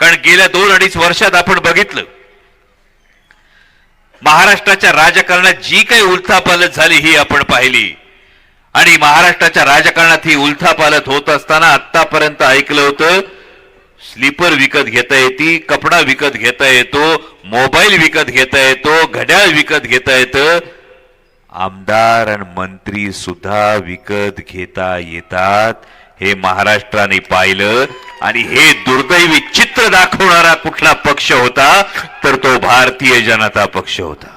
कारण गेल्या दोन अडीच वर्षात आपण बघितलं महाराष्ट्राच्या राजकारणात जी काही उलथापालत झाली ही आपण पाहिली. आणि महाराष्ट्राच्या राजकारणात ही उलथापालत होत असताना आतापर्यंत ऐकलं होतं स्लीपर विकत घेता येते कपडा विकत घेता येतो मोबाईल विकत घेता येतो घड्याळ विकत घेता येतं. आमदार आणि मंत्री सुद्धा विकत घेता येतात हे महाराष्ट्राने पाहिलं. आणि हे दुर्दैवी चित्र दाखवणारा कुठला पक्ष होता तर तो भारतीय जनता पक्ष होता.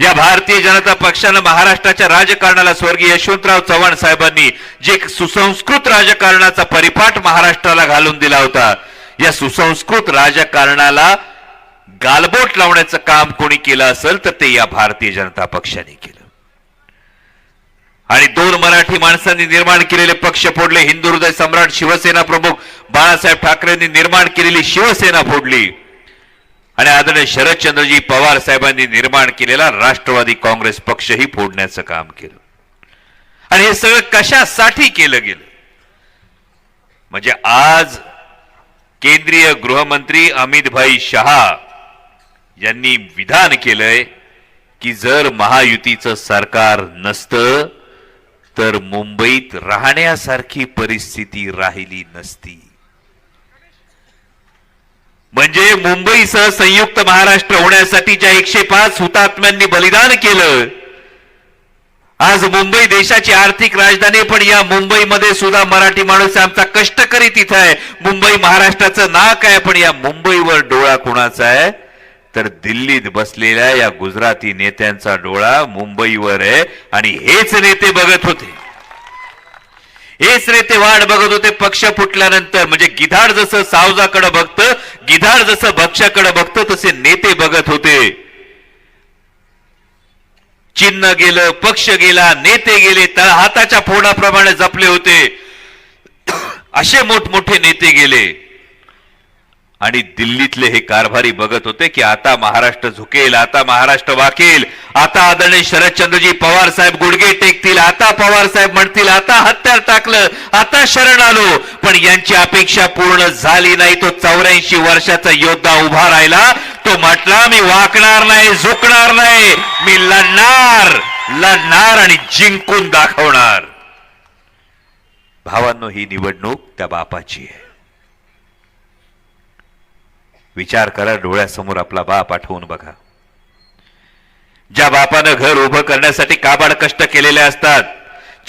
या भारतीय जनता पक्षानं महाराष्ट्राच्या राजकारणाला स्वर्गीय यशवंतराव चव्हाण साहेबांनी जे सुसंस्कृत राजकारणाचा परिपाठ महाराष्ट्राला घालून दिला होता या सुसंस्कृत राजकारणाला गालबोट लावण्याचं काम कोणी केलं असेल तर ते या भारतीय जनता पक्षाने केलं. आणि दोन मराठी माणसांनी निर्माण केलेले पक्ष फोडले. हिंदू हृदय सम्राट शिवसेना प्रमुख बाळासाहेब ठाकरेंनी निर्माण केलेली शिवसेना फोडली. आणि आदरणीय शरदचंद्रजी पवार साहेबांनी निर्माण केलेला राष्ट्रवादी काँग्रेस पक्षही फोडण्याचं काम केलं. आणि हे सगळं कशासाठी केलं गेलं? म्हणजे आज केंद्रीय गृहमंत्री अमितभाई शहा यांनी विधान केलंय की जर महायुतीचं सरकार नसतं तर मुंबईत राहण्यासारखी परिस्थिती राहिली नसती. म्हणजे मुंबईसह संयुक्त महाराष्ट्र होण्यासाठी ज्या एकशे पाच हुतात्म्यांनी बलिदान केलं आज मुंबई देशाची आर्थिक राजधानी पण या मुंबईमध्ये सुद्धा मराठी माणूस आमचा कष्टकरी तिथं आहे. मुंबई महाराष्ट्राचं नाक आहे पण या मुंबईवर डोळा कुणाचा आहे? तर दिल्लीत बसलेल्या या गुजराती नेत्यांचा डोळा मुंबईवर आहे आणि हेच नेते बघत होते. हेच नेते वाट बघत होते पक्ष फुटल्यानंतर. म्हणजे गिधाड जसं सावजाकडे बघतं गिधाड जसं भक्ष्याकडे बघतं तसे नेते बघत होते. चिन्ह गेलं पक्ष गेला नेते गेले तळ हाताच्या फोडाप्रमाणे जपले होते. असे मोठमोठे नेते गेले. आणि दिल्लीतले हे कारभारी बघत होते की आता महाराष्ट्र झुकेल आता महाराष्ट्र वाकेल. आता आदरणीय शरदचंद्रजी पवार साहेब गुडघे टेकतील आता पवार साहेब म्हणतील आता हत्यार टाकलं आता शरण आलो. पण यांची अपेक्षा पूर्ण झाली नाही. तो चौऱ्याऐंशी वर्षाचा योद्धा उभा राहिला. तो म्हटला मी वाकणार नाही झुकणार नाही. मी लढणार लढणार आणि जिंकून दाखवणार. भावांनो ही निवडणूक त्या बापाची आहे. विचार करा डोळ्यासमोर आपला बाप आठवून बघा. ज्या बापानं घर उभं करण्यासाठी काबाड कष्ट केलेले असतात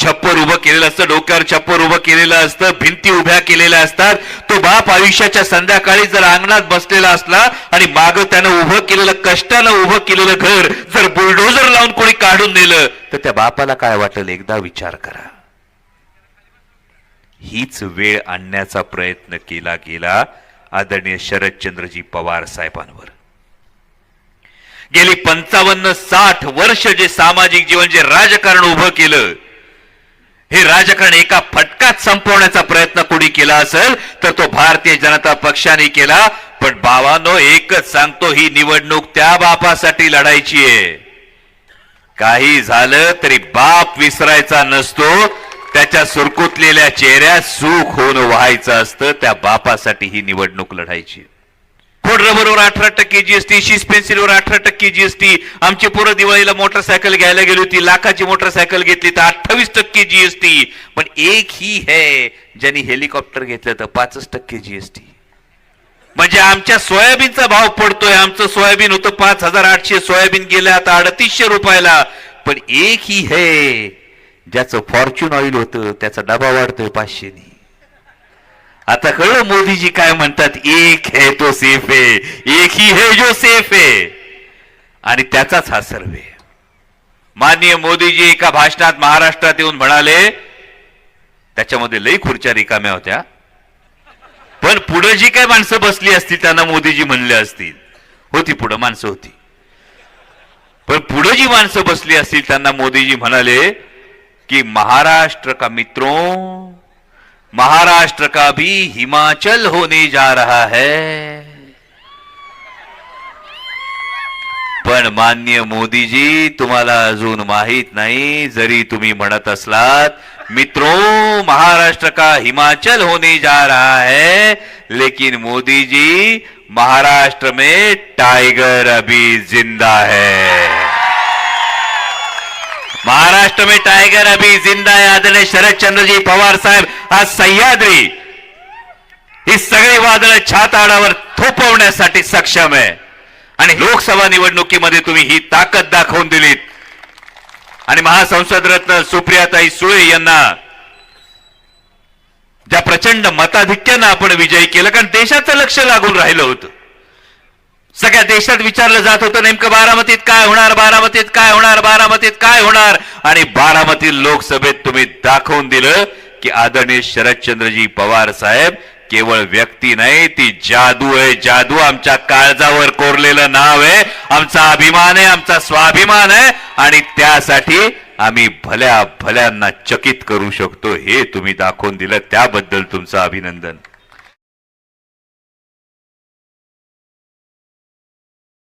छप्पर उभं केलेलं असतं डोक्यावर छप्पर उभं केलेलं असतं भिंती उभ्या केलेल्या असतात तो बाप आयुष्याच्या संध्याकाळी जर अंगणात बसलेला असला आणि माग त्यानं उभं केलेलं कष्टानं उभं केलेलं घर जर बुलडोजर लावून कोणी काढून नेलं तर त्या बापाला काय वाटेल एकदा विचार करा. हीच वेळ आणण्याचा प्रयत्न केला गेला आदरणीय शरदचंद्रजी पवार साहेबांवर. गेली पंचावन्न साठ वर्ष जे सामाजिक जीवन जे राजकारण उभं केलं हे राजकारण एका फटकात संपवण्याचा प्रयत्न कोणी केला असेल तर तो भारतीय जनता पक्षाने केला. पण बाबानो एकच सांगतो ही निवडणूक त्या बापासाठी लढायची आहे. काही झालं तरी बाप विसरायचा नसतो. त्याच्या सुरकुतलेल्या चेहऱ्यात सुख होऊन व्हायचं असतं त्या बापासाठी ही निवडणूक लढायची. खोड रबरवर अठरा टक्के जीएसटी शीस पेन्सिलवर अठरा टक्के जीएसटी आमची पोरं दिवाळीला मोटरसायकल घ्यायला गेली होती लाखाची मोटरसायकल घेतली तर अठ्ठावीस टक्के जीएसटी पण एक ही है ज्यांनी हेलिकॉप्टर घेतलं तर पाचच टक्के जीएसटी म्हणजे आमच्या सोयाबीनचा भाव पडतोय आमचं सोयाबीन होतं पाच हजार आठशे सोयाबीन गेलं आता अडतीसशे रुपयाला. पण एक ही है ज्याचं फॉर्च्युन ऑइल होतं त्याचा डबा वाढतोय पाचशेनी. आता कळलं मोदीजी काय म्हणतात? एक है तो सेफ है एक ही है जो सेफ है आणि त्याचाच हा सर्वे माननीय मोदीजी एका भाषणात महाराष्ट्रात येऊन म्हणाले त्याच्यामध्ये लई खुर्च्या रिकाम्या होत्या. पण पुढे जी काय माणसं बसली असतील त्यांना मोदीजी म्हणले असतील. होती पुढं माणसं होती. पण पुढे जी माणसं बसली असतील त्यांना मोदीजी म्हणाले कि महाराष्ट्र का मित्रों, महाराष्ट्र का भी हिमाचल होने जा रहा है। पण मान्य मोदीजी, तुम्हाला अजून माहित नाही, जरी तुम्ही म्हणत असलात, मित्रों, महाराष्ट्र का हिमाचल होने जा रहा है, लेकिन मोदी जी महाराष्ट्र में टाइगर अभी ज़िंदा है। महाराष्ट्र में टाइगर अभी जिंदा है। आदरणीय शरदचंद्रजी पवार साहेब आज सह्याद्री। ही सगळी वादळं छाताडावर थोपवण्यासाठी सक्षम आहे आणि लोकसभा निवडणुकीमध्ये तुम्ही ही ताकद दाखवून दिलीत। आणि महासंसद रत्न सुप्रियाताई सुळे यांना ज्या प्रचंड मताधिक्यानं आपण विजयी केलं कारण देशाचं लक्ष लागून राहिलं होतं। सगळ्या देशात विचारलं जात होतं नेमकं बारामतीत काय होणार बारामतीत काय होणार बारामतीत काय होणार? आणि बारामती लोकसभेत तुम्ही दाखवून दिलं की आदरणीय शरदचंद्रजी पवार साहेब केवळ व्यक्ती नाही ती जादू आहे. जादू आमच्या काळजावर कोरलेलं नाव आहे. आमचा अभिमान आहे आमचा स्वाभिमान आहे. आणि त्यासाठी आम्ही भल्या भल्यांना चकित करू शकतो. हे तुम्ही दाखवून दिलं. त्याबद्दल तुमचं अभिनंदन.